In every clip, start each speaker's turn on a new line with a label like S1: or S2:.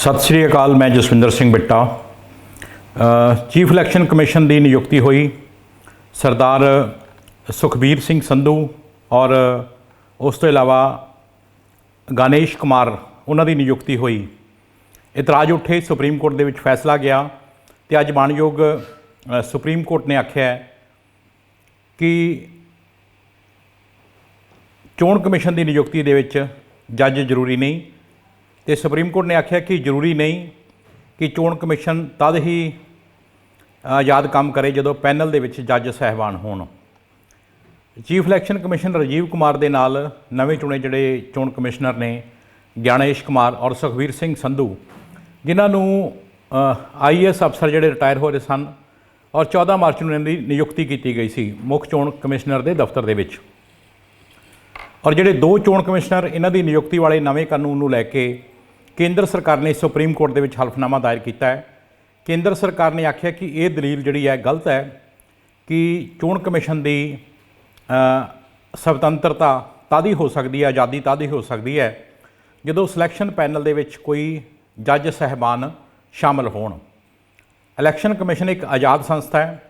S1: ਸਤਿ ਸ੍ਰੀ ਅਕਾਲ, ਮੈਂ Jaswinder Singh Bitta. Chief election commission ਦੀ ਨਿਯੁਕਤੀ ਹੋਈ। ਸਰਦਾਰ ਸੁਖਬੀਰ ਸਿੰਘ ਸੰਧੂ ਔਰ ਉਸ ਤੋਂ ਇਲਾਵਾ ਗਾਨੇਸ਼ ਕੁਮਾਰ, ਉਹਨਾਂ ਦੀ ਨਿਯੁਕਤੀ ਹੋਈ। ਇਤਰਾਜ਼ ਉੱਠੇ, ਸੁਪਰੀਮ ਕੋਰਟ ਦੇ ਵਿੱਚ ਫੈਸਲਾ ਗਿਆ ਤੇ ਅੱਜ ਮਾਣਯੋਗ ਸੁਪਰੀਮ ਕੋਰਟ ਨੇ ਆਖਿਆ ਕਿ ਚੋਣ ਕਮਿਸ਼ਨ ਦੀ ਨਿਯੁਕਤੀ ਦੇ ਵਿੱਚ ਜੱਜ ਜ਼ਰੂਰੀ ਨਹੀਂ। ਤੇ ਸੁਪਰੀਮ ਕੋਰਟ ਨੇ ਆਖਿਆ ਕਿ ਜ਼ਰੂਰੀ ਨਹੀਂ ਕਿ ਚੋਣ ਕਮਿਸ਼ਨ ਤਦ ਹੀ ਆਜ਼ਾਦ ਕੰਮ ਕਰੇ ਜਦੋਂ ਪੈਨਲ ਦੇ ਵਿੱਚ ਜੱਜ ਸਹਿਬਾਨ ਹੋਣ। Chief election commission Rajiv Kumar ਦੇ ਨਾਲ ਨਵੇਂ ਚੁਣੇ ਜਿਹੜੇ ਚੋਣ ਕਮਿਸ਼ਨਰ ਨੇ, ਗਿਆਨੇਸ਼ ਕੁਮਾਰ ਔਰ ਸੁਖਵੀਰ ਸਿੰਘ ਸੰਧੂ, ਜਿਨ੍ਹਾਂ ਨੂੰ ਆਈਐਸ ਅਫਸਰ ਜਿਹੜੇ ਰਿਟਾਇਰ ਹੋ ਰਹੇ ਸਨ ਔਰ 14 ਮਾਰਚ ਨੂੰ ਇਹਨਾਂ ਦੀ ਨਿਯੁਕਤੀ ਕੀਤੀ ਗਈ ਸੀ ਮੁੱਖ ਚੋਣ ਕਮਿਸ਼ਨਰ ਦੇ ਦਫ਼ਤਰ ਦੇ ਵਿੱਚ। ਔਰ ਜਿਹੜੇ ਦੋ ਚੋਣ ਕਮਿਸ਼ਨਰ ਇਹਨਾਂ ਦੀ ਨਿਯੁਕਤੀ ਵਾਲੇ ਨਵੇਂ ਕਾਨੂੰਨ ਨੂੰ ਲੈ ਕੇ ਕੇਂਦਰ ਸਰਕਾਰ ਨੇ ਸੁਪਰੀਮ ਕੋਰਟ ਦੇ ਵਿੱਚ ਹਲਫਨਾਮਾ ਦਾਇਰ ਕੀਤਾ ਹੈ। ਕੇਂਦਰ ਸਰਕਾਰ ਨੇ ਆਖਿਆ ਕਿ ਇਹ ਦਲੀਲ ਜਿਹੜੀ ਹੈ ਗਲਤ ਹੈ ਕਿ ਚੋਣ ਕਮਿਸ਼ਨ ਦੀ ਸੁਤੰਤਰਤਾ ਤਦ ਹੀ ਹੋ ਸਕਦੀ ਹੈ, ਆਜ਼ਾਦੀ ਤਦ ਹੀ ਹੋ ਸਕਦੀ ਹੈ, ਜਦੋਂ ਸਿਲੈਕਸ਼ਨ ਪੈਨਲ ਦੇ ਵਿੱਚ ਕੋਈ ਜੱਜ ਸਹਿਬਾਨ ਸ਼ਾਮਲ ਹੋਣ। ਇਲੈਕਸ਼ਨ ਕਮਿਸ਼ਨ ਇੱਕ ਆਜ਼ਾਦ ਸੰਸਥਾ ਹੈ।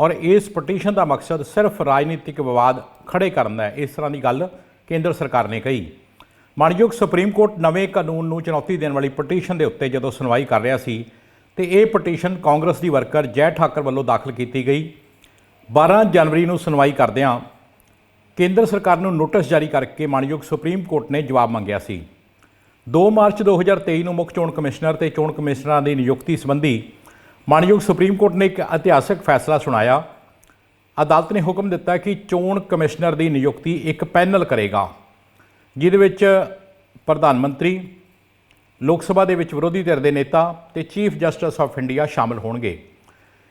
S1: ਔਰ ਇਸ ਪਟੀਸ਼ਨ ਦਾ ਮਕਸਦ ਸਿਰਫ ਰਾਜਨੀਤਿਕ ਵਿਵਾਦ ਖੜੇ ਕਰਨ ਦਾ ਹੈ। ਇਸ ਤਰ੍ਹਾਂ ਦੀ ਗੱਲ ਕੇਂਦਰ ਸਰਕਾਰ ਨੇ ਕਹੀ। ਮਾਣਯੋਗ ਸੁਪਰੀਮ ਕੋਰਟ ਨਵੇਂ ਕਾਨੂੰਨ ਨੂੰ ਚੁਣੌਤੀ ਦੇਣ ਵਾਲੀ ਪਟੀਸ਼ਨ ਦੇ ਉੱਤੇ ਜਦੋਂ ਸੁਣਵਾਈ ਕਰ ਰਿਹਾ ਸੀ, ਤੇ ਇਹ ਪਟੀਸ਼ਨ ਕਾਂਗਰਸ ਦੀ ਵਰਕਰ ਜੈ ਠਾਕਰ ਵੱਲੋਂ ਦਾਖਲ ਕੀਤੀ ਗਈ। 12 ਜਨਵਰੀ ਨੂੰ ਸੁਣਵਾਈ ਕਰਦਿਆਂ ਕੇਂਦਰ ਸਰਕਾਰ ਨੂੰ ਨੋਟਿਸ ਜਾਰੀ ਕਰਕੇ ਮਾਣਯੋਗ ਸੁਪਰੀਮ ਕੋਰਟ ਨੇ ਜਵਾਬ ਮੰਗਿਆ ਸੀ। 2 ਮਾਰਚ 2023 ਨੂੰ ਮੁੱਖ ਚੋਣ ਕਮਿਸ਼ਨਰ ਤੇ ਚੋਣ ਕਮਿਸ਼ਨਰਾਂ ਦੀ ਨਿਯੁਕਤੀ ਸੰਬੰਧੀ ਮਾਣਯੋਗ ਸੁਪਰੀਮ ਕੋਰਟ ਨੇ ਇੱਕ ਇਤਿਹਾਸਕ ਫੈਸਲਾ ਸੁਣਾਇਆ। ਅਦਾਲਤ ਨੇ ਹੁਕਮ ਦਿੱਤਾ ਕਿ ਚੋਣ ਕਮਿਸ਼ਨਰ ਦੀ ਨਿਯੁਕਤੀ ਇੱਕ ਪੈਨਲ ਕਰੇਗਾ, ਜਿਹਦੇ ਵਿੱਚ ਪ੍ਰਧਾਨ ਮੰਤਰੀ, ਲੋਕ ਸਭਾ ਦੇ ਵਿੱਚ ਵਿਰੋਧੀ ਧਿਰ ਦੇ ਨੇਤਾ ਤੇ ਚੀਫ ਜਸਟਿਸ ਆਫ ਇੰਡੀਆ ਸ਼ਾਮਲ ਹੋਣਗੇ।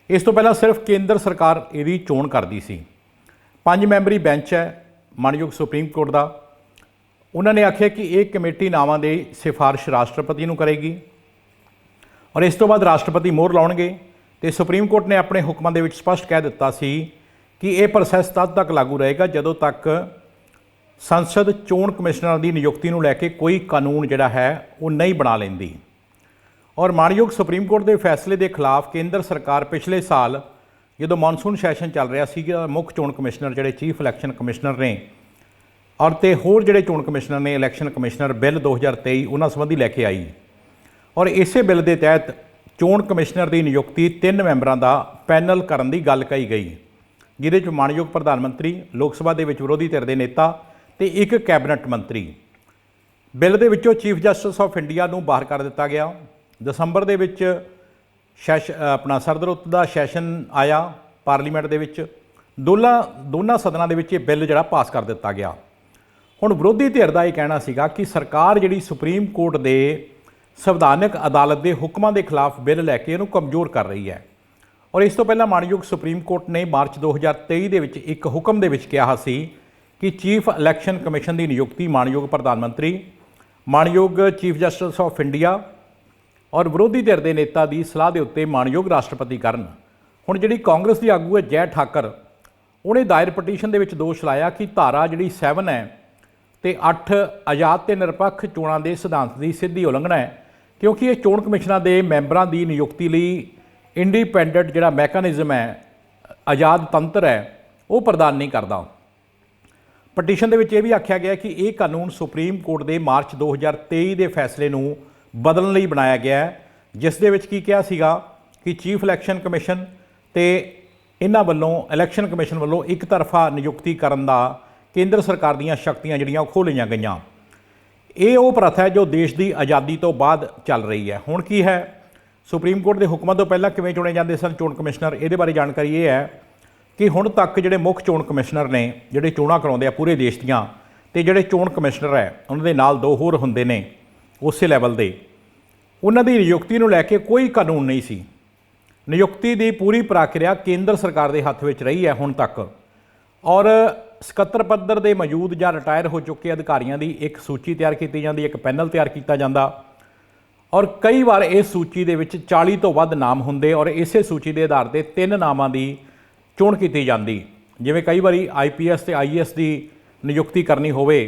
S1: ਇਸ ਤੋਂ ਪਹਿਲਾਂ ਸਿਰਫ ਕੇਂਦਰ ਸਰਕਾਰ ਇਹਦੀ ਚੋਣ ਕਰਦੀ ਸੀ। ਪੰਜ ਮੈਂਬਰੀ ਬੈਂਚ ਹੈ ਮਾਣਯੋਗ ਸੁਪਰੀਮ ਕੋਰਟ ਦਾ। ਉਹਨਾਂ ਨੇ ਆਖਿਆ ਕਿ ਇਹ ਕਮੇਟੀ ਨਾਵਾਂ ਦੇ ਸਿਫਾਰਿਸ਼ ਰਾਸ਼ਟਰਪਤੀ ਨੂੰ ਕਰੇਗੀ। ਔਰ ਇਸ ਤੋਂ ਬਾਅਦ ਰਾਸ਼ਟਰਪਤੀ ਮੋਹਰ ਲਾਉਣਗੇ ਤੇ ਸੁਪਰੀਮ ਕੋਰਟ ਨੇ ਆਪਣੇ ਹੁਕਮਾਂ ਦੇ ਵਿੱਚ ਸਪਸ਼ਟ ਕਹਿ ਦਿੱਤਾ ਸੀ ਕਿ ਇਹ ਪ੍ਰੋਸੈਸ ਤਦ ਤੱਕ ਲਾਗੂ ਰਹੇਗਾ ਜਦੋਂ ਤੱਕ ਸੰਸਦ ਚੋਣ ਕਮਿਸ਼ਨਰ ਦੀ ਨਿਯੁਕਤੀ ਨੂੰ ਲੈ ਕੇ ਕੋਈ ਕਾਨੂੰਨ ਜਿਹੜਾ ਹੈ ਉਹ ਨਹੀਂ ਬਣਾ ਲੈਂਦੀ। ਔਰ ਮਾਣਯੋਗ ਸੁਪਰੀਮ ਕੋਰਟ ਦੇ ਫੈਸਲੇ ਦੇ ਖਿਲਾਫ ਕੇਂਦਰ ਸਰਕਾਰ ਪਿਛਲੇ ਸਾਲ ਜਦੋਂ ਮੌਨਸੂਨ ਸੈਸ਼ਨ ਚੱਲ ਰਿਹਾ ਸੀ ਮੁੱਖ ਚੋਣ ਕਮਿਸ਼ਨਰ ਜਿਹੜੇ ਚੀਫ ਇਲੈਕਸ਼ਨ ਕਮਿਸ਼ਨਰ ਨੇ ਔਰ ਤੇ ਹੋਰ ਜਿਹੜੇ ਚੋਣ ਕਮਿਸ਼ਨਰ ਨੇ ਇਲੈਕਸ਼ਨ ਕਮਿਸ਼ਨਰ ਬਿੱਲ 2023 ਉਹਨਾਂ ਸੰਬੰਧੀ ਲੈ ਕੇ ਆਈ। ਔਰ ਇਸੇ ਬਿੱਲ ਦੇ ਤਹਿਤ ਚੋਣ ਕਮਿਸ਼ਨਰ ਦੀ ਨਿਯੁਕਤੀ ਤਿੰਨ ਮੈਂਬਰਾਂ ਦਾ ਪੈਨਲ ਕਰਨ ਦੀ ਗੱਲ ਕਹੀ ਗਈ। ਜਿਹਦੇ 'ਚ ਮਾਣਯੋਗ ਪ੍ਰਧਾਨ ਮੰਤਰੀ, ਲੋਕ ਸਭਾ ਦੇ ਵਿੱਚ ਵਿਰੋਧੀ ਧਿਰ ਦੇ ਨੇਤਾ ਤੇ ਇੱਕ ਕੈਬਨਿਟ ਮੰਤਰੀ। ਬਿੱਲ ਦੇ ਵਿੱਚੋਂ ਚੀਫ ਜਸਟਿਸ ਆਫ ਇੰਡੀਆ ਨੂੰ ਬਾਹਰ ਕਰ ਦਿੱਤਾ ਗਿਆ। ਦਸੰਬਰ ਦੇ ਵਿੱਚ ਸੈਸ਼, ਆਪਣਾ ਸਰਦਰੁੱਤ ਦਾ ਸੈਸ਼ਨ ਆਇਆ ਪਾਰਲੀਮੈਂਟ ਦੇ ਵਿੱਚ। ਦੋਨਾਂ ਦੋਨਾਂ ਸਦਨਾਂ ਦੇ ਵਿੱਚ ਇਹ ਬਿੱਲ ਜਿਹੜਾ ਪਾਸ ਕਰ ਦਿੱਤਾ ਗਿਆ। ਹੁਣ ਵਿਰੋਧੀ ਧਿਰ ਦਾ ਇਹ ਕਹਿਣਾ ਸੀਗਾ ਕਿ ਸਰਕਾਰ ਜਿਹੜੀ ਸੁਪਰੀਮ ਕੋਰਟ ਦੇ ਸੰਵਿਧਾਨਕ ਅਦਾਲਤ ਦੇ ਹੁਕਮਾਂ ਦੇ ਖਿਲਾਫ ਬਿੱਲ ਲੈ ਕੇ ਇਹਨੂੰ ਕਮਜ਼ੋਰ ਕਰ ਰਹੀ ਹੈ। ਔਰ ਇਸ ਤੋਂ ਪਹਿਲਾਂ ਮਾਣਯੋਗ ਸੁਪਰੀਮ ਕੋਰਟ ਨੇ ਮਾਰਚ 2023 ਦੇ ਵਿੱਚ ਇੱਕ ਹੁਕਮ ਦੇ ਵਿੱਚ ਕਿਹਾ ਸੀ ਕਿ ਚੀਫ ਇਲੈਕਸ਼ਨ ਕਮਿਸ਼ਨ ਦੀ ਨਿਯੁਕਤੀ ਮਾਣਯੋਗ ਪ੍ਰਧਾਨ ਮੰਤਰੀ ਮਾਣਯੋਗ ਚੀਫ ਜਸਟਿਸ ਆਫ ਇੰਡੀਆ ਔਰ ਵਿਰੋਧੀ ਧਿਰ ਦੇ ਨੇਤਾ ਦੀ ਸਲਾਹ ਦੇ ਉੱਤੇ ਮਾਣਯੋਗ ਰਾਸ਼ਟਰਪਤੀ ਕਰਨ। ਹੁਣ ਜਿਹੜੀ ਕਾਂਗਰਸ ਦੀ ਆਗੂ ਹੈ ਜੈ ਠਾਕਰ, ਉਹਨੇ ਦਾਇਰ ਪਟੀਸ਼ਨ ਦੇ ਵਿੱਚ ਦੋਸ਼ ਲਾਇਆ ਕਿ ਧਾਰਾ ਜਿਹੜੀ 7 ਹੈ ਤੇ 8 ਆਜ਼ਾਦ ਤੇ ਨਿਰਪੱਖ ਚੋਣਾਂ ਦੇ ਸਿਧਾਂਤ ਦੀ ਸਿੱਧੀ ਉਲੰਘਣਾ ਹੈ। ਕਿਉਂਕਿ ਇਹ ਚੋਣ ਕਮਿਸ਼ਨਾਂ ਦੇ ਮੈਂਬਰਾਂ ਦੀ ਨਿਯੁਕਤੀ ਲਈ ਇੰਡੀਪੈਂਡੈਂਟ ਜਿਹੜਾ ਮੈਕੈਨਿਜ਼ਮ ਹੈ, ਆਜ਼ਾਦ ਤੰਤਰ ਹੈ, ਉਹ ਪ੍ਰਦਾਨ ਨਹੀਂ ਕਰਦਾ। ਪਟੀਸ਼ਨ ਦੇ ਵਿੱਚ ਇਹ ਵੀ ਆਖਿਆ ਗਿਆ ਕਿ ਇਹ ਕਾਨੂੰਨ ਸੁਪਰੀਮ ਕੋਰਟ ਦੇ ਮਾਰਚ 2023 ਦੇ ਫੈਸਲੇ ਨੂੰ ਬਦਲਣ ਲਈ ਬਣਾਇਆ ਗਿਆ ਹੈ, ਜਿਸ ਦੇ ਵਿੱਚ ਕੀ ਕਿਹਾ ਸੀਗਾ ਕਿ ਚੀਫ ਇਲੈਕਸ਼ਨ ਕਮਿਸ਼ਨ ਤੇ ਇਹਨਾਂ ਵੱਲੋਂ ਇਲੈਕਸ਼ਨ ਕਮਿਸ਼ਨ ਵੱਲੋਂ ਇੱਕ ਤਰਫਾ ਨਿਯੁਕਤੀ ਕਰਨ ਦਾ ਕੇਂਦਰ ਸਰਕਾਰ ਦੀਆਂ ਸ਼ਕਤੀਆਂ ਜਿਹੜੀਆਂ ਉਹ ਖੋਹ ਲਈਆਂ ਗਈਆਂ। ਇਹ ਉਹ ਪ੍ਰਥਾ ਹੈ ਜੋ ਦੇਸ਼ ਦੀ ਆਜ਼ਾਦੀ ਤੋਂ ਬਾਅਦ ਚੱਲ ਰਹੀ ਹੈ। ਹੁਣ ਕੀ ਹੈ? ਸੁਪਰੀਮ ਕੋਰਟ ਦੇ ਹੁਕਮਾਂ ਤੋਂ ਪਹਿਲਾਂ ਕਿਵੇਂ ਚੁਣੇ ਜਾਂਦੇ ਸਨ ਚੋਣ ਕਮਿਸ਼ਨਰ? ਇਹਦੇ ਬਾਰੇ ਜਾਣਕਾਰੀ ਇਹ ਹੈ ਕਿ ਹੁਣ ਤੱਕ ਜਿਹੜੇ ਮੁੱਖ ਚੋਣ ਕਮਿਸ਼ਨਰ ਨੇ, ਜਿਹੜੇ ਚੋਣਾਂ ਕਰਾਉਂਦੇ ਆ ਪੂਰੇ ਦੇਸ਼ ਦੀਆਂ, ਤੇ ਜਿਹੜੇ ਚੋਣ ਕਮਿਸ਼ਨਰ ਹੈ, ਉਹਨਾਂ ਦੇ ਨਾਲ ਦੋ ਹੋਰ ਹੁੰਦੇ ਨੇ ਉਸੇ ਲੈਵਲ ਦੇ। ਉਹਨਾਂ ਦੀ ਨਿਯੁਕਤੀ ਨੂੰ ਲੈ ਕੇ ਕੋਈ ਕਾਨੂੰਨ ਨਹੀਂ ਸੀ। ਨਿਯੁਕਤੀ ਦੀ ਪੂਰੀ ਪ੍ਰਕਿਰਿਆ ਕੇਂਦਰ ਸਰਕਾਰ ਦੇ ਹੱਥ ਵਿੱਚ ਰਹੀ ਹੈ ਹੁਣ ਤੱਕ। ਔਰ ਸਕੱਤਰ ਪੱਧਰ ਦੇ ਮੌਜੂਦ ਜਾਂ ਰਿਟਾਇਰ ਹੋ ਚੁੱਕੇ ਅਧਿਕਾਰੀਆਂ ਦੀ ਇੱਕ ਸੂਚੀ ਤਿਆਰ ਕੀਤੀ ਜਾਂਦੀ, ਇੱਕ ਪੈਨਲ ਤਿਆਰ ਕੀਤਾ ਜਾਂਦਾ। ਔਰ ਕਈ ਵਾਰ ਇਸ ਸੂਚੀ ਦੇ ਵਿੱਚ 40 ਤੋਂ ਵੱਧ ਨਾਮ ਹੁੰਦੇ ਔਰ ਇਸੇ ਸੂਚੀ ਦੇ ਆਧਾਰ ਤੇ ਤਿੰਨ ਨਾਮਾਂ ਦੀ ਚੋਣ ਕੀਤੀ ਜਾਂਦੀ। ਜਿਵੇਂ ਕਈ ਵਾਰੀ ਆਈਪੀਐਸ ਤੇ ਆਈਐਸ ਦੀ ਨਿਯੁਕਤੀ ਕਰਨੀ ਹੋਵੇ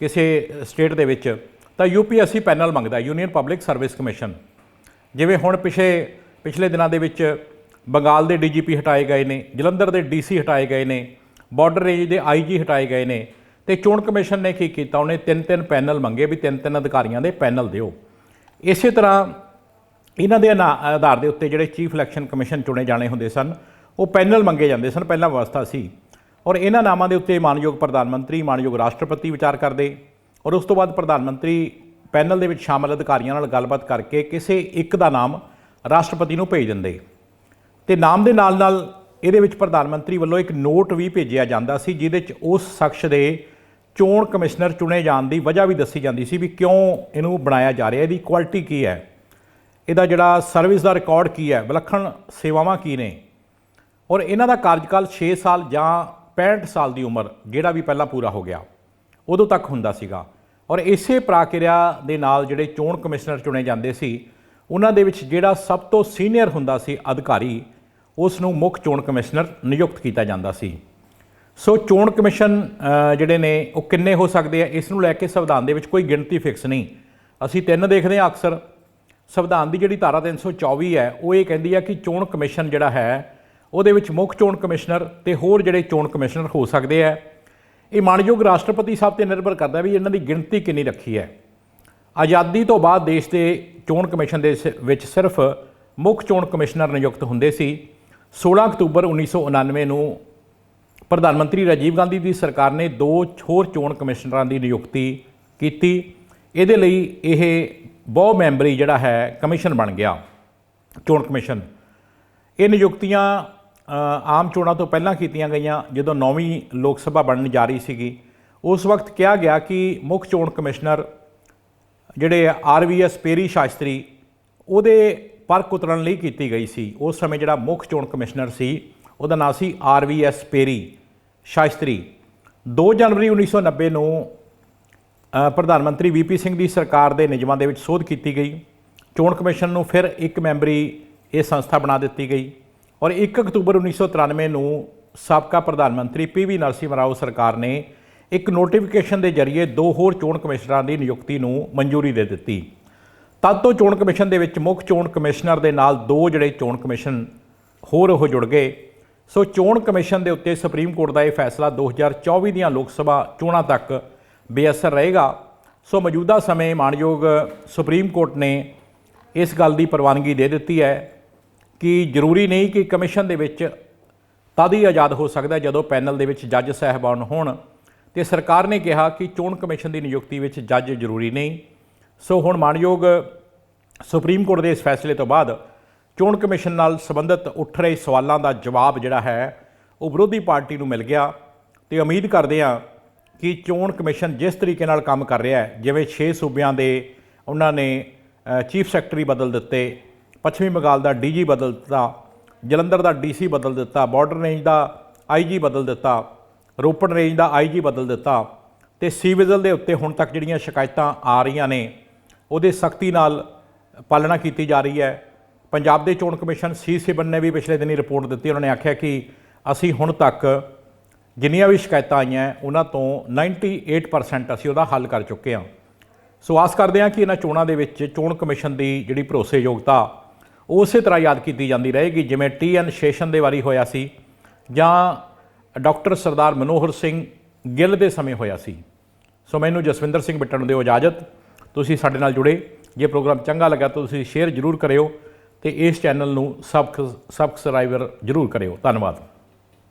S1: ਕਿਸੇ ਸਟੇਟ ਦੇ ਵਿੱਚ, ਤਾਂ ਯੂਪੀਐਸਸੀ ਪੈਨਲ ਮੰਗਦਾ, ਯੂਨੀਅਨ ਪਬਲਿਕ ਸਰਵਿਸ ਕਮਿਸ਼ਨ। ਜਿਵੇਂ ਹੁਣ ਪਿਛੇ, ਪਿਛਲੇ ਦਿਨਾਂ ਦੇ ਵਿੱਚ ਬੰਗਾਲ ਦੇ ਡੀਜੀਪੀ ਹਟਾਏ ਗਏ ਨੇ, ਜਲੰਧਰ ਦੇ ਡੀਸੀ ਹਟਾਏ ਗਏ ਨੇ ਬਾਰਡਰ ਰੇਂਜ ਦੇ ਆਈਜੀ ਹਟਾਏ ਗਏ ਨੇ ਤੇ ਚੋਣ ਕਮਿਸ਼ਨ ਨੇ ਕੀ ਕੀਤਾ? ਉਹਨੇ ਤਿੰਨ ਤਿੰਨ ਪੈਨਲ ਮੰਗੇ ਵੀ ਤਿੰਨ ਤਿੰਨ ਅਧਿਕਾਰੀਆਂ ਦੇ ਪੈਨਲ ਦਿਓ। ਇਸੇ ਤਰ੍ਹਾਂ ਇਹਨਾਂ ਦੇ ਆਨਾ- ਆਧਾਰ ਦੇ ਉੱਤੇ ਜਿਹੜੇ ਚੀਫ ਇਲੈਕਸ਼ਨ ਕਮਿਸ਼ਨ ਚੁਣੇ ਜਾਣੇ ਹੁੰਦੇ ਸਨ, ਉਹ ਪੈਨਲ ਮੰਗੇ ਜਾਂਦੇ ਸਨ, ਪਹਿਲਾਂ ਵਿਵਸਥਾ ਸੀ। ਔਰ ਇਹਨਾਂ ਨਾਮਾਂ ਦੇ ਉੱਤੇ ਮਾਨਯੋਗ ਪ੍ਰਧਾਨ ਮੰਤਰੀ, ਮਾਨਯੋਗ ਰਾਸ਼ਟਰਪਤੀ ਵਿਚਾਰ ਕਰਦੇ। ਔਰ ਉਸ ਤੋਂ ਬਾਅਦ ਪ੍ਰਧਾਨ ਮੰਤਰੀ ਪੈਨਲ ਦੇ ਵਿੱਚ ਸ਼ਾਮਲ ਅਧਿਕਾਰੀਆਂ ਨਾਲ ਗੱਲਬਾਤ ਕਰਕੇ ਕਿਸੇ ਇੱਕ ਦਾ ਨਾਮ ਰਾਸ਼ਟਰਪਤੀ ਨੂੰ ਭੇਜ ਦਿੰਦੇ। ਤੇ ਨਾਮ ਦੇ ਨਾਲ ਨਾਲ ਇਹਦੇ ਵਿੱਚ ਪ੍ਰਧਾਨ ਮੰਤਰੀ ਵੱਲੋਂ ਇੱਕ ਨੋਟ ਵੀ ਭੇਜਿਆ ਜਾਂਦਾ ਸੀ, ਜਿਹਦੇ 'ਚ ਉਸ ਸ਼ਖਸ ਦੇ ਚੋਣ ਕਮਿਸ਼ਨਰ ਚੁਣੇ ਜਾਣ ਦੀ ਵਜ੍ਹਾ ਵੀ ਦੱਸੀ ਜਾਂਦੀ ਸੀ ਵੀ ਕਿਉਂ ਇਹਨੂੰ ਬਣਾਇਆ ਜਾ ਰਿਹਾ, ਇਹਦੀ ਕੁਆਲਿਟੀ ਕੀ ਹੈ? ਇਹਦਾ ਜਿਹੜਾ ਸਰਵਿਸ ਦਾ ਰਿਕਾਰਡ ਕੀ ਹੈ, ਵਿਲੱਖਣ ਸੇਵਾਵਾਂ ਕੀ ਨੇ? ਔਰ ਇਹਨਾਂ ਦਾ ਕਾਰਜਕਾਲ 6 ਸਾਲ ਜਾਂ 65 ਸਾਲ ਦੀ ਉਮਰ, ਜਿਹੜਾ ਵੀ ਪਹਿਲਾਂ ਪੂਰਾ ਹੋ ਗਿਆ, ਉਦੋਂ ਤੱਕ ਹੁੰਦਾ ਸੀਗਾ। ਔਰ ਇਸੇ ਪ੍ਰਕਿਰਿਆ ਦੇ ਨਾਲ ਜਿਹੜੇ ਚੋਣ ਕਮਿਸ਼ਨਰ ਚੁਣੇ ਜਾਂਦੇ ਸੀ, ਉਹਨਾਂ ਦੇ ਵਿੱਚ ਜਿਹੜਾ ਸਭ ਤੋਂ ਸੀਨੀਅਰ ਹੁੰਦਾ ਸੀ ਅਧਿਕਾਰੀ ਉਸ ਨੂੰ ਮੁੱਖ ਚੋਣ ਕਮਿਸ਼ਨਰ ਨਿਯੁਕਤ ਕੀਤਾ ਜਾਂਦਾ ਸੀ। ਸੋ ਚੋਣ ਕਮਿਸ਼ਨ ਜਿਹੜੇ ਨੇ, ਉਹ ਕਿੰਨੇ ਹੋ ਸਕਦੇ ਆ? ਇਸ ਨੂੰ ਲੈ ਕੇ ਸੰਵਿਧਾਨ ਦੇ ਵਿੱਚ ਕੋਈ ਗਿਣਤੀ ਫਿਕਸ ਨਹੀਂ। ਅਸੀਂ ਤਿੰਨ ਦੇਖਦੇ ਹਾਂ ਅਕਸਰ। ਸੰਵਿਧਾਨ ਦੀ ਜਿਹੜੀ ਧਾਰਾ 324 ਹੈ, ਉਹ ਇਹ ਕਹਿੰਦੀ ਹੈ ਕਿ ਚੋਣ ਕਮਿਸ਼ਨ ਜਿਹੜਾ ਹੈ, ਉਹਦੇ ਵਿੱਚ ਮੁੱਖ ਚੋਣ ਕਮਿਸ਼ਨਰ ਤੇ ਹੋਰ ਜਿਹੜੇ ਚੋਣ ਕਮਿਸ਼ਨਰ ਹੋ ਸਕਦੇ ਆ। ਇਹ ਮਾਨਯੋਗ ਰਾਸ਼ਟਰਪਤੀ ਸਾਹਿਬ ਤੇ ਨਿਰਭਰ ਕਰਦਾ ਵੀ ਇਹਨਾਂ ਦੀ ਗਿਣਤੀ ਕਿੰਨੀ ਰੱਖੀ ਹੈ। ਆਜ਼ਾਦੀ ਤੋਂ ਬਾਅਦ ਦੇਸ਼ ਦੇ ਚੋਣ ਕਮਿਸ਼ਨ ਦੇ ਸ- ਵਿੱਚ ਸਿਰਫ ਮੁੱਖ ਚੋਣ ਕਮਿਸ਼ਨਰ ਨਿਯੁਕਤ ਹੁੰਦੇ ਸੀ। 16 ਅਕਤੂਬਰ 1999 ਨੂੰ ਪ੍ਰਧਾਨ ਮੰਤਰੀ ਰਾਜੀਵ ਗਾਂਧੀ ਦੀ ਸਰਕਾਰ ਨੇ ਦੋ ਹੋਰ ਚੋਣ ਕਮਿਸ਼ਨਰਾਂ ਦੀ ਨਿਯੁਕਤੀ ਕੀਤੀ। ਇਹਦੇ ਲਈ ਇਹ ਬਹੁ ਮੈਂਬਰੀ ਜਿਹੜਾ ਹੈ, ਕਮਿਸ਼ਨ ਬਣ ਗਿਆ, ਚੋਣ ਕਮਿਸ਼ਨ। ਇਹ ਨਿਯੁਕਤੀਆਂ ਆਮ ਚੋਣਾਂ ਤੋਂ ਪਹਿਲਾਂ ਕੀਤੀਆਂ ਗਈਆਂ, ਜਦੋਂ ਨੌਵੀਂ ਲੋਕ ਸਭਾ ਬਣਨ ਜਾ ਰਹੀ ਸੀਗੀ। ਉਸ ਵਕਤ ਕਿਹਾ ਗਿਆ ਕਿ ਮੁੱਖ ਚੋਣ ਕਮਿਸ਼ਨਰ ਜਿਹੜੇ ਆਰਵੀਐਸ ਪੇਰੀ ਸ਼ਾਸਤਰੀ, ਉਹਦੇ ਪਰਖ ਉਤਰਨ ਲਈ ਕੀਤੀ ਗਈ ਸੀ। ਉਸ ਸਮੇਂ ਜਿਹੜਾ ਮੁੱਖ ਚੋਣ ਕਮਿਸ਼ਨਰ ਸੀ, ਉਹਦਾ ਨਾਮ ਸੀ ਆਰ ਵੀ ਆਰਵੀਐਸ ਪੇਰੀ ਸ਼ਾਸਤਰੀ 2 ਜਨਵਰੀ 1990 ਨੂੰ ਪ੍ਰਧਾਨ ਮੰਤਰੀ ਵੀਪੀ ਸਿੰਘ ਦੀ ਸਰਕਾਰ ਦੇ ਨਿਯਮਾਂ ਦੇ ਵਿੱਚ ਸੋਧ ਕੀਤੀ ਗਈ। ਚੋਣ ਕਮਿਸ਼ਨ ਨੂੰ ਫਿਰ ਇੱਕ ਮੈਂਬਰੀ ਇਹ ਸੰਸਥਾ ਬਣਾ ਦਿੱਤੀ ਗਈ। ਔਰ 1 ਅਕਤੂਬਰ 1993 ਨੂੰ ਸਾਬਕਾ ਪ੍ਰਧਾਨ ਮੰਤਰੀ ਪੀਵੀ ਨਰਸਿਮ ਰਾਓ ਸਰਕਾਰ ਨੇ ਇੱਕ ਨੋਟੀਫਿਕੇਸ਼ਨ ਦੇ ਜ਼ਰੀਏ ਦੋ ਹੋਰ ਚੋਣ ਕਮਿਸ਼ਨਰਾਂ ਦੀ ਨਿਯੁਕਤੀ ਨੂੰ ਮਨਜ਼ੂਰੀ ਦੇ ਦਿੱਤੀ। ਤਦ ਤੋਂ ਚੋਣ ਕਮਿਸ਼ਨ ਦੇ ਵਿੱਚ ਮੁੱਖ ਚੋਣ ਕਮਿਸ਼ਨਰ ਦੇ ਨਾਲ ਦੋ ਜਿਹੜੇ ਚੋਣ ਕਮਿਸ਼ਨ ਹੋਰ ਉਹ ਜੁੜ ਗਏ। ਸੋ ਚੋਣ ਕਮਿਸ਼ਨ ਦੇ ਉੱਤੇ ਸੁਪਰੀਮ ਕੋਰਟ ਦਾ ਇਹ ਫੈਸਲਾ 2024 ਦੀਆਂ ਲੋਕ ਸਭਾ ਚੋਣਾਂ ਤੱਕ ਬੇਅਸਰ ਰਹੇਗਾ। ਸੋ ਮੌਜੂਦਾ ਸਮੇਂ ਮਾਨਯੋਗ ਸੁਪਰੀਮ ਕੋਰਟ ਨੇ ਇਸ ਗੱਲ ਦੀ ਪ੍ਰਵਾਨਗੀ ਦੇ ਦਿੱਤੀ ਹੈ ਕਿ ਜ਼ਰੂਰੀ ਨਹੀਂ ਕਿ ਕਮਿਸ਼ਨ ਦੇ ਵਿੱਚ ਤਦ ਹੀ ਆਜ਼ਾਦ ਹੋ ਸਕਦਾ ਜਦੋਂ ਪੈਨਲ ਦੇ ਵਿੱਚ ਜੱਜ ਸਾਹਿਬਾਨ ਹੋਣ। ਤੇ ਸਰਕਾਰ ਨੇ ਕਿਹਾ ਕਿ ਚੋਣ ਕਮਿਸ਼ਨ ਦੀ ਨਿਯੁਕਤੀ ਵਿੱਚ ਜੱਜ ਜ਼ਰੂਰੀ ਨਹੀਂ। ਸੋ ਹੁਣ ਮਾਨਯੋਗ ਸੁਪਰੀਮ ਕੋਰਟ ਦੇ ਇਸ ਫੈਸਲੇ ਤੋਂ ਬਾਅਦ ਚੋਣ ਕਮਿਸ਼ਨ ਨਾਲ ਸੰਬੰਧਿਤ ਉੱਠ ਰਹੇ ਸਵਾਲਾਂ ਦਾ ਜਵਾਬ ਜਿਹੜਾ ਹੈ, ਉਹ ਵਿਰੋਧੀ ਪਾਰਟੀ ਨੂੰ ਮਿਲ ਗਿਆ ਤੇ ਉਮੀਦ ਕਰਦੇ ਹਾਂ ਕਿ ਚੋਣ ਕਮਿਸ਼ਨ ਜਿਸ ਤਰੀਕੇ ਨਾਲ ਕੰਮ ਕਰ ਰਿਹਾ ਹੈ, ਜਿਵੇਂ 6 ਸੂਬਿਆਂ ਦੇ ਉਹਨਾਂ ਨੇ ਚੀਫ ਸੈਕਟਰੀ ਬਦਲ ਦਿੱਤੇ, ਪੱਛਮੀ ਬੰਗਾਲ ਦਾ ਡੀਜੀ ਬਦਲ ਦਿੱਤਾ, ਜਲੰਧਰ ਦਾ ਡੀਸੀ ਬਦਲ ਦਿੱਤਾ, ਬਾਰਡਰ ਰੇਂਜ ਦਾ ਆਈਜੀ ਬਦਲ ਦਿੱਤਾ, ਰੋਪੜ ਰੇਂਜ ਦਾ ਆਈਜੀ ਬਦਲ ਦਿੱਤਾ ਤੇ ਸੀਵਿਜ਼ਲ ਦੇ ਉੱਤੇ ਹੁਣ ਤੱਕ ਜਿਹੜੀਆਂ ਸ਼ਿਕਾਇਤਾਂ ਆ ਰਹੀਆਂ ਨੇ ਉਹਦੇ ਸਖਤੀ ਨਾਲ ਪਾਲਣਾ ਕੀਤੀ ਜਾ ਰਹੀ ਹੈ। ਪੰਜਾਬ ਦੇ ਚੋਣ ਕਮਿਸ਼ਨ ਸੀ ਸਿਬਨ ਨੇ ਵੀ ਪਿਛਲੇ ਦਿਨੀ ਰਿਪੋਰਟ ਦਿੱਤੀ। ਉਹਨਾਂ ਨੇ ਆਖਿਆ ਕਿ ਅਸੀਂ ਹੁਣ ਤੱਕ ਜਿੰਨੀਆਂ ਵੀ ਸ਼ਿਕਾਇਤਾਂ ਆਈਆਂ, ਉਹਨਾਂ ਤੋਂ 98% ਅਸੀਂ ਉਹਦਾ ਹੱਲ ਕਰ ਚੁੱਕੇ ਹਾਂ। ਸੋ ਆਸ ਕਰਦੇ ਹਾਂ ਕਿ ਇਹਨਾਂ ਚੋਣਾਂ ਦੇ ਵਿੱਚ ਚੋਣ ਕਮਿਸ਼ਨ ਦੀ ਜਿਹੜੀ ਭਰੋਸੇਯੋਗਤਾ, ਉਹ ਉਸੇ ਤਰ੍ਹਾਂ ਯਾਦ ਕੀਤੀ ਜਾਂਦੀ ਰਹੇਗੀ, ਜਿਵੇਂ ਟੀ ਐਨ ਸ਼ੇਸ਼ਨ ਦੇ ਵਾਰੀ ਹੋਇਆ ਸੀ ਜਾਂ ਡਾਕਟਰ ਸਰਦਾਰ ਮਨੋਹਰ ਸਿੰਘ ਗਿੱਲ ਦੇ ਸਮੇਂ ਹੋਇਆ ਸੀ। ਸੋ ਮੈਨੂੰ ਜਸਵਿੰਦਰ ਸਿੰਘ ਬਿੱਟਣ ਦਿਓ ਇਜਾਜ਼ਤ। ਤੁਸੀਂ ਸਾਡੇ ਨਾਲ ਜੁੜੇ। ਜੇ ਪ੍ਰੋਗਰਾਮ ਚੰਗਾ ਲੱਗਾ ਤਾਂ ਤੁਸੀਂ ਸ਼ੇਅਰ ਜ਼ਰੂਰ ਕਰਿਓ ਤੇ ਇਸ ਚੈਨਲ ਨੂੰ ਸਬਸਕ੍ਰਾਈਬਰ ਜ਼ਰੂਰ ਕਰਿਓ। ਧੰਨਵਾਦ।